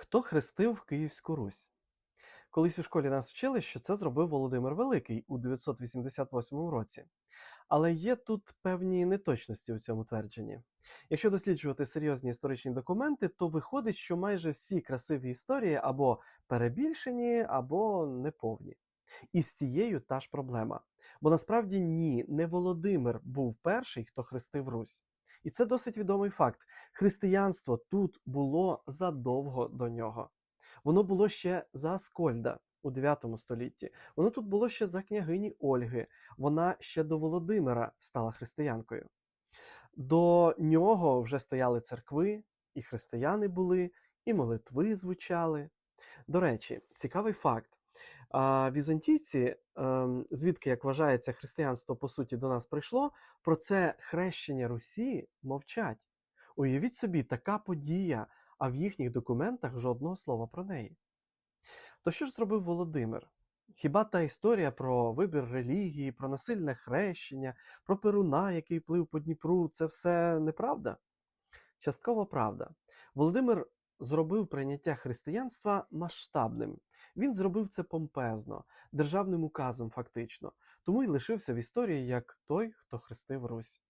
Хто хрестив Київську Русь? Колись у школі нас вчили, що це зробив Володимир Великий у 988 році. Але є тут певні неточності у цьому твердженні. Якщо досліджувати серйозні історичні документи, то виходить, що майже всі красиві історії або перебільшені, або неповні. І з цією та ж проблема. Бо насправді ні, не Володимир був перший, хто хрестив Русь. І це досить відомий факт. Християнство тут було задовго до нього. Воно було ще за Аскольда у 9 столітті. Воно тут було ще за княгині Ольги. Вона ще до Володимира стала християнкою. До нього вже стояли церкви, і християни були, і молитви звучали. До речі, цікавий факт. А, Візантійці, ем, звідки, як вважається, християнство по суті до нас прийшло, про це хрещення Русі мовчать. Уявіть собі, така подія, а в їхніх документах жодного слова про неї. То що ж зробив Володимир? Хіба та історія про вибір релігії, про насильне хрещення, про Перуна, який плив по Дніпру, це все неправда? Частково правда. Володимир зробив прийняття християнства масштабним. Він зробив це помпезно, державним указом, фактично, тому й лишився в історії як той, хто хрестив Русь.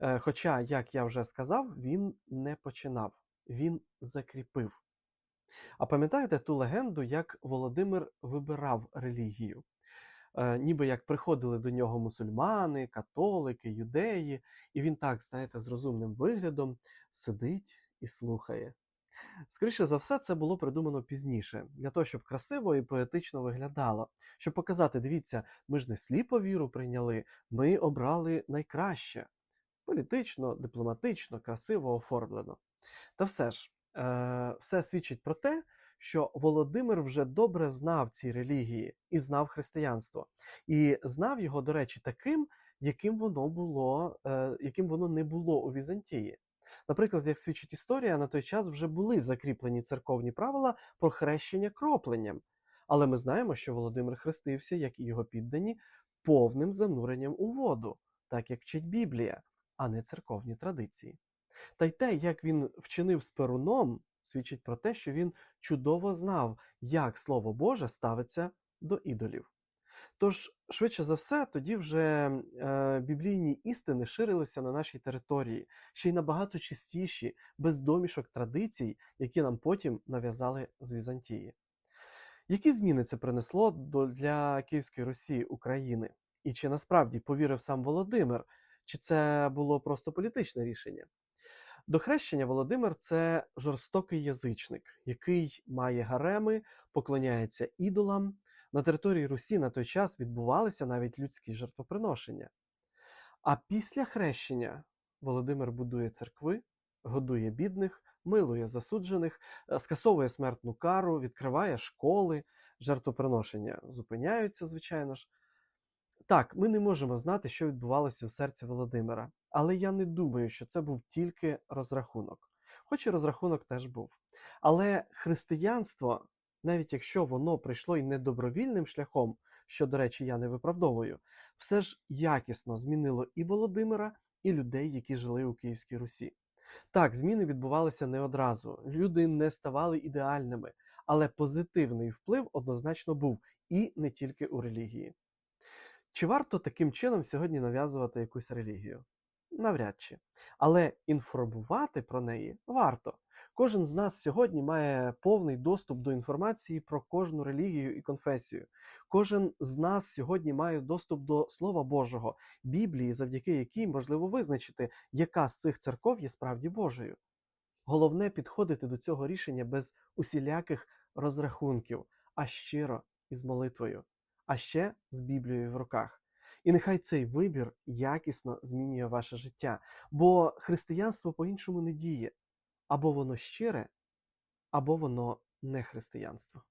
Е, Хоча, як я вже сказав, він не починав, він закріпив. А пам'ятаєте ту легенду, як Володимир вибирав релігію? Е, ніби як приходили до нього мусульмани, католики, юдеї, і він так, знаєте, з розумним виглядом сидить і слухає. Скоріше за все, це було придумано пізніше, для того, щоб красиво і поетично виглядало, щоб показати: дивіться, ми ж не сліпо віру прийняли, ми обрали найкраще політично, дипломатично, красиво оформлено. Та все ж, е, все свідчить про те, що Володимир вже добре знав ці релігії і знав християнство, і знав його, до речі, таким, яким воно було, е, яким воно не було у Візантії. Наприклад, як свідчить історія, на той час вже були закріплені церковні правила про хрещення кропленням. Але ми знаємо, що Володимир хрестився, як і його піддані, повним зануренням у воду, так як вчить Біблія, а не церковні традиції. Та й те, як він вчинив з Перуном, свідчить про те, що він чудово знав, як Слово Боже ставиться до ідолів. Тож, швидше за все, тоді вже е, біблійні істини ширилися на нашій території, ще й набагато чистіші, без домішок традицій, які нам потім нав'язали з Візантії. Які зміни це принесло для Київської Русі України? І чи насправді повірив сам Володимир, чи це було просто політичне рішення? До хрещення Володимир це жорстокий язичник, який має гареми, поклоняється ідолам. На території Русі на той час відбувалися навіть людські жертвоприношення. А після хрещення Володимир будує церкви, годує бідних, милує засуджених, е, скасовує смертну кару, відкриває школи, жертвоприношення зупиняються, звичайно ж. Так, ми не можемо знати, що відбувалося в серці Володимира, але я не думаю, що це був тільки розрахунок. Хоч і розрахунок теж був. Але християнство, навіть якщо воно прийшло і недобровільним шляхом, що, до речі, я не виправдовую, все ж якісно змінило і Володимира, і людей, які жили у Київській Русі. Так, зміни відбувалися не одразу, люди не ставали ідеальними, але позитивний вплив однозначно був і не тільки у релігії. Чи варто таким чином сьогодні нав'язувати якусь релігію? Навряд чи. Але інформувати про неї варто. Кожен з нас сьогодні має повний доступ до інформації про кожну релігію і конфесію. Кожен з нас сьогодні має доступ до Слова Божого, Біблії, завдяки якій можливо визначити, яка з цих церков є справді Божою. Головне підходити до цього рішення без усіляких розрахунків, а щиро і з молитвою, а ще з Біблією в руках. І нехай цей вибір якісно змінює ваше життя, бо християнство по-іншому не діє. Або воно щире, або воно не християнство.